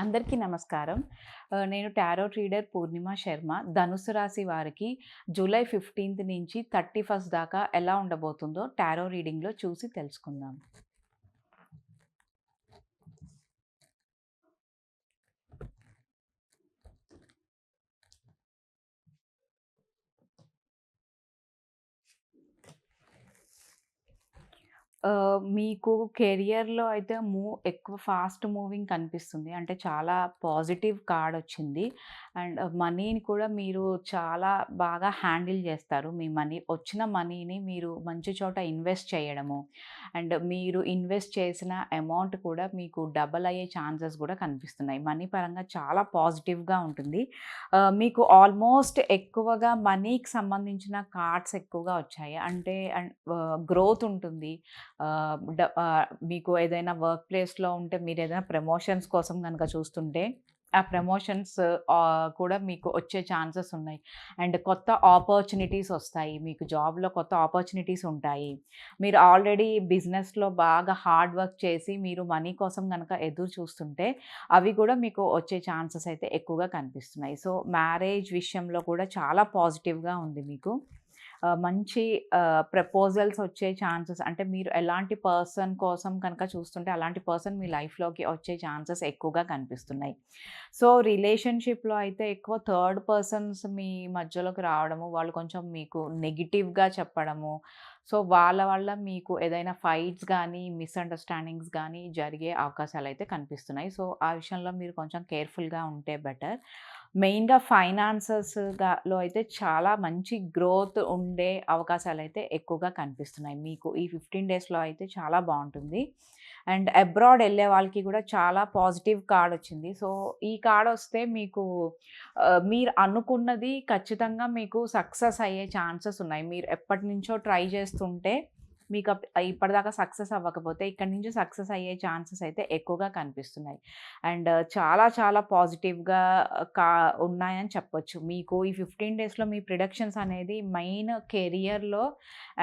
అందరికీ నమస్కారం. నేను టారో ట్రీడర్ పూర్ణిమ శర్మ. ధనుసు రాశి వారికి జూలై ఫిఫ్టీన్త్ నుంచి థర్టీ ఫస్ట్ దాకా ఎలా ఉండబోతుందో టారో రీడింగ్లో చూసి తెలుసుకుందాం. మీకు కెరియర్‌లో అయితే మూవ్ ఎక్కువ ఫాస్ట్ మూవింగ్ కనిపిస్తుంది. అంటే చాలా పాజిటివ్ కార్డ్ వచ్చింది. అండ్ మనీని కూడా మీరు చాలా బాగా హ్యాండిల్ చేస్తారు. మీ మనీ వచ్చిన మనీని మీరు మంచి చోట ఇన్వెస్ట్ చేయడము. అండ్ మీరు ఇన్వెస్ట్ చేసిన అమౌంట్ కూడా మీకు డబల్ అయ్యే ఛాన్సెస్ కూడా కనిపిస్తున్నాయి. మనీ పరంగా చాలా పాజిటివ్‌గా ఉంటుంది. మీకు ఆల్మోస్ట్ ఎక్కువగా మనీకి సంబంధించిన కార్డ్స్ ఎక్కువగా వచ్చాయి. అంటే అండ్ గ్రోత్ ఉంటుంది. డ మీకు ఏదైనా వర్క్ ప్లేస్‌లో ఉంటే మీరు ఏదైనా ప్రమోషన్స్ కోసం కనుక చూస్తుంటే, ఆ ప్రమోషన్స్ కూడా మీకు వచ్చే ఛాన్సెస్ ఉన్నాయి. అండ్ కొత్త ఆపర్చునిటీస్ వస్తాయి. మీకు జాబ్‌లో కొత్త ఆపర్చునిటీస్ ఉంటాయి. మీరు ఆల్రెడీ బిజినెస్‌లో బాగా హార్డ్ వర్క్ చేసి మీరు మనీ కోసం కనుక ఎదురు చూస్తుంటే, అవి కూడా మీకు వచ్చే ఛాన్సెస్ అయితే ఎక్కువగా కనిపిస్తున్నాయి. సో, మ్యారేజ్ విషయంలో కూడా చాలా పాజిటివ్‌గా ఉంది మీకు. మంచి ప్రపోజల్స్ వచ్చే ఛాన్సెస్ అంటే మీరు ఎలాంటి పర్సన్ కోసం కనుక చూస్తుంటే, అలాంటి పర్సన్ మీ లైఫ్‌లోకి వచ్చే ఛాన్సెస్ ఎక్కువగా కనిపిస్తున్నాయి. సో, రిలేషన్‌షిప్‌లో అయితే ఎక్కువ థర్డ్ పర్సన్స్ మీ మధ్యలోకి రావడము, వాళ్ళు కొంచెం మీకు నెగిటివ్గా చెప్పడము. సో, వాళ్ళ వల్ల మీకు ఏదైనా ఫైట్స్ కానీ మిస్‌అండర్‌స్టాండింగ్స్ కానీ జరిగే అవకాశాలు అయితే కనిపిస్తున్నాయి. సో, ఆ విషయంలో మీరు కొంచెం కేర్‌ఫుల్‌గా ఉంటే బెటర్. మెయిన్‌గా ఫైనాన్సెస్‌గా లో అయితే చాలా మంచి గ్రోత్ ఉండే అవకాశాలు అయితే ఎక్కువగా కనిపిస్తున్నాయి. మీకు ఈ 15 డేస్‌లో అయితే చాలా బాగుంటుంది అండ్ అబ్రాడ్ వెళ్ళే వాళ్ళకి కూడా చాలా పాజిటివ్ కార్డ్ వచ్చింది. సో, ఈ కార్డ్ వస్తే మీకు మీరు అనుకున్నది ఖచ్చితంగా మీకు సక్సెస్ అయ్యే ఛాన్సెస్ ఉన్నాయి. మీరు ఎప్పటినుంచో ట్రై చేస్తుంటే, మీకు అప్ ఇప్పటిదాకా సక్సెస్ అవ్వకపోతే, ఇక్కడి నుంచి సక్సెస్ అయ్యే ఛాన్సెస్ అయితే ఎక్కువగా కనిపిస్తున్నాయి. అండ్ చాలా చాలా పాజిటివ్‌గా కా ఉన్నాయని చెప్పొచ్చు. మీకు ఈ 15 డేస్‌లో మీ ప్రిడక్షన్స్ అనేది మెయిన్ కెరియర్‌లో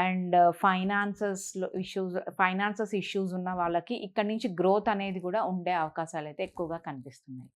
అండ్ ఫైనాన్సెస్‌లో ఇష్యూస్ ఫైనాన్సెస్ ఇష్యూస్ ఉన్న వాళ్ళకి ఇక్కడి నుంచి గ్రోత్ అనేది కూడా ఉండే అవకాశాలు అయితే ఎక్కువగా కనిపిస్తున్నాయి.